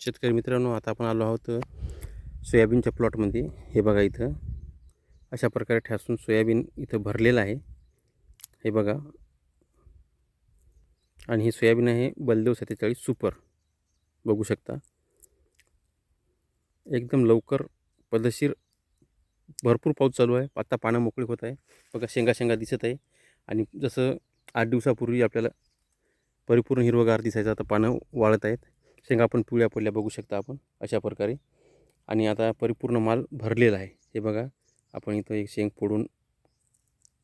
शेतकरी मित्रांनो आता आपण आलो आहोत सोयाबीनच्या प्लॉटमध्ये. हे बघा इथं. अशा प्रकारे ठासून सोयाबीन इथं भरलेलं आहे. हे बघा. आणि हे सोयाबीन आहे बलदेव सत्तेचाळीस सुपर. बघू शकता. एकदम लवकर पद्धतशीर भरपूर पाऊस चालू आहे. आता पानं मोकळी होत आहे. बघा शेंगा शेंगा दिसत आहे. आणि जसं आठ दिवसापूर्वी आपल्याला परिपूर्ण हिरवगार दिसायचं आता पानं वाळत आहेत. शेंगा पण पिवळ्या पडल्या बघू शकता आपण अशा प्रकारे. आणि आता परिपूर्ण माल भरलेला आहे. हे बघा आपण इथं एक शेंग फोडून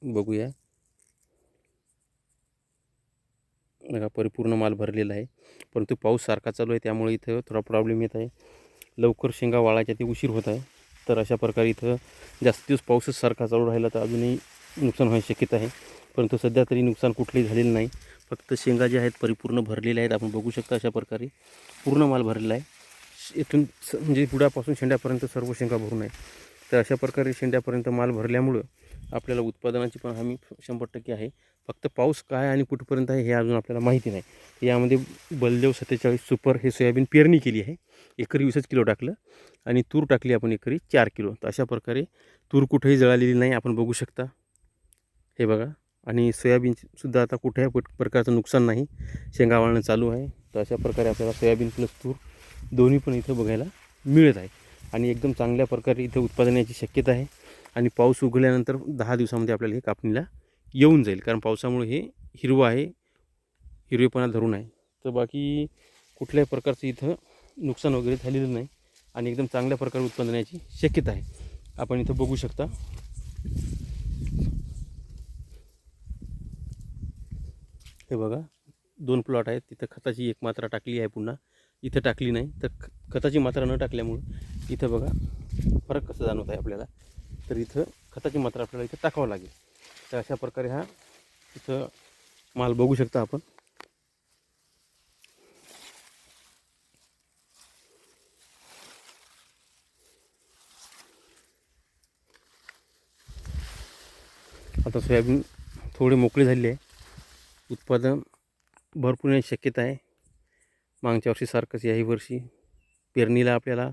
बघूया. बघा परिपूर्ण माल भरलेला आहे. परंतु पाऊस सारखा चालू आहे त्यामुळे इथं थोडा प्रॉब्लेम येत आहे. लवकर शेंगा वाळायच्या ते उशीर होत आहे. तर अशा प्रकारे इथं जास्त दिवस पाऊसच सारखा चालू राहिला तर अजूनही नुकसान व्हायची शक्यता आहे. परंतु सध्या तरी नुकसान कुठलंही झालेलं नाही. फक्त शेंगा ज्या आहेत परिपूर्ण भरलेल्या आहेत. आपण बघू शकता अशा प्रकारे पूर्ण माल भरलेला आहे. इथून स म्हणजे बुडापासून शेंड्यापर्यंत सर्व शेंगा भरून आहे तर अशा प्रकारे शेंड्यापर्यंत माल भरल्यामुळं आपल्याला उत्पादनाची पण हमी शंभर टक्के आहे. फक्त पाऊस काय आणि कुठपर्यंत आहे हे अजून आपल्याला माहिती नाही. यामध्ये बलदेव सत्तेचाळीस सुपर हे सोयाबीन पेरणी केली आहे. एकरी वीसच किलो टाकलं आणि तूर टाकली आपण एकरी चार किलो. तर अशा प्रकारे तूर कुठेही जळालेली नाही. आपण बघू शकता. हे बघा. आणि सोयाबीनसुद्धा आता कुठल्याही पट प्रकारचं नुकसान नाही. शेंगा वाळणं चालू आहे. तर अशा प्रकारे आपल्याला सोयाबीन प्लस तूर दोन्ही पण इथं बघायला मिळत आहे. आणि एकदम चांगल्या प्रकारे इथं उत्पादन याची शक्यता आहे. आणि पाऊस उघडल्यानंतर दहा दिवसामध्ये आपल्याला हे कापणीला येऊन जाईल. कारण पावसामुळे हे हिरवं आहे. हिरवेपणा धरून आहे. तर बाकी कुठल्याही प्रकारचं इथं नुकसान वगैरे झालेलं नाही. आणि एकदम चांगल्या प्रकारे उत्पादनाची शक्यता आहे. आपण इथं बघू शकता. हे बघा दोन प्लॉट आहेत. तिथं खताची एक मात्रा टाकली आहे पुन्हा. इथं टाकली नाही तर ख खताची मात्रा न टाकल्यामुळं इथं बघा फरक कसं जाणवत आहे आपल्याला? तर इथं खताची मात्रा आपल्याला इथं टाकावं लागेल. तर अशा प्रकारे हा इथं माल बघू शकता आपण. आता सोयाबीन थोडी मोकळी झाले आहे. उत्पादन भरपूर येण्याची शक्यता आहे. मागच्या वर्षीसारखंच याही वर्षी पेरणीला आपल्याला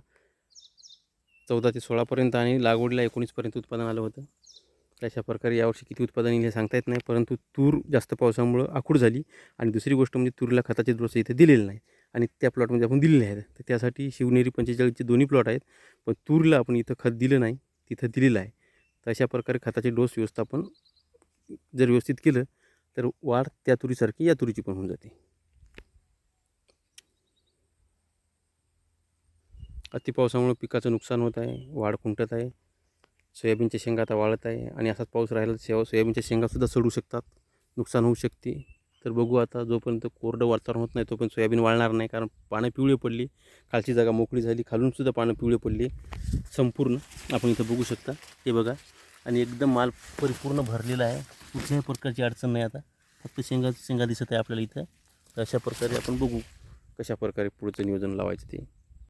चौदा ते सोळापर्यंत आणि लागवडीला एकोणीसपर्यंत उत्पादन आलं होतं. तशा प्रकारे यावर्षी किती उत्पादन येईल हे सांगता येत नाही परंतु तूर जास्त पावसामुळं आखूड झाली आणि दुसरी गोष्ट म्हणजे तुरीला खताचे डोस इथे दिलेले नाही आणि त्या प्लॉटमध्ये आपण दिलेले आहेत. तर त्यासाठी शिवनेरी पंचेचाळीसचे दोन्ही प्लॉट आहेत पण तूरला आपण इथं खत दिलं नाही तिथं दिलेलं आहे. तर अशा प्रकारे खताचे डोस व्यवस्थापन जर व्यवस्थित केलं तर वाढ त्या तुरीसारखी या तुरीची पण होऊन जाते. अतिपावसामुळे पिकाचं नुकसान होत आहे वाढ खुंटत आहे सोयाबीनच्या शेंगा आता वाळत आहे आणि असाच पाऊस राहिला तर सोयाबीनच्या शेंगासुद्धा सडू शकतात नुकसान होऊ शकते. तर बघू आता जोपर्यंत कोरडं वातावरण होत नाही तोपर्यंत सोयाबीन वाळणार नाही कारण पानं पिवळी पडली खालची जागा मोकळी झाली खालूनसुद्धा पानं पिवळी पडली संपूर्ण आपण इथं बघू शकता. हे बघा आणि एकदम माल परिपूर्ण भरलेला आहे. कुठल्याही प्रकारची अडचण नाही आता. फक्त शेंगा शेंगा दिसत आहे आपल्याला इथं. तर अशा प्रकारे आपण बघू कशा प्रकारे पुढचं नियोजन लावायचं ते.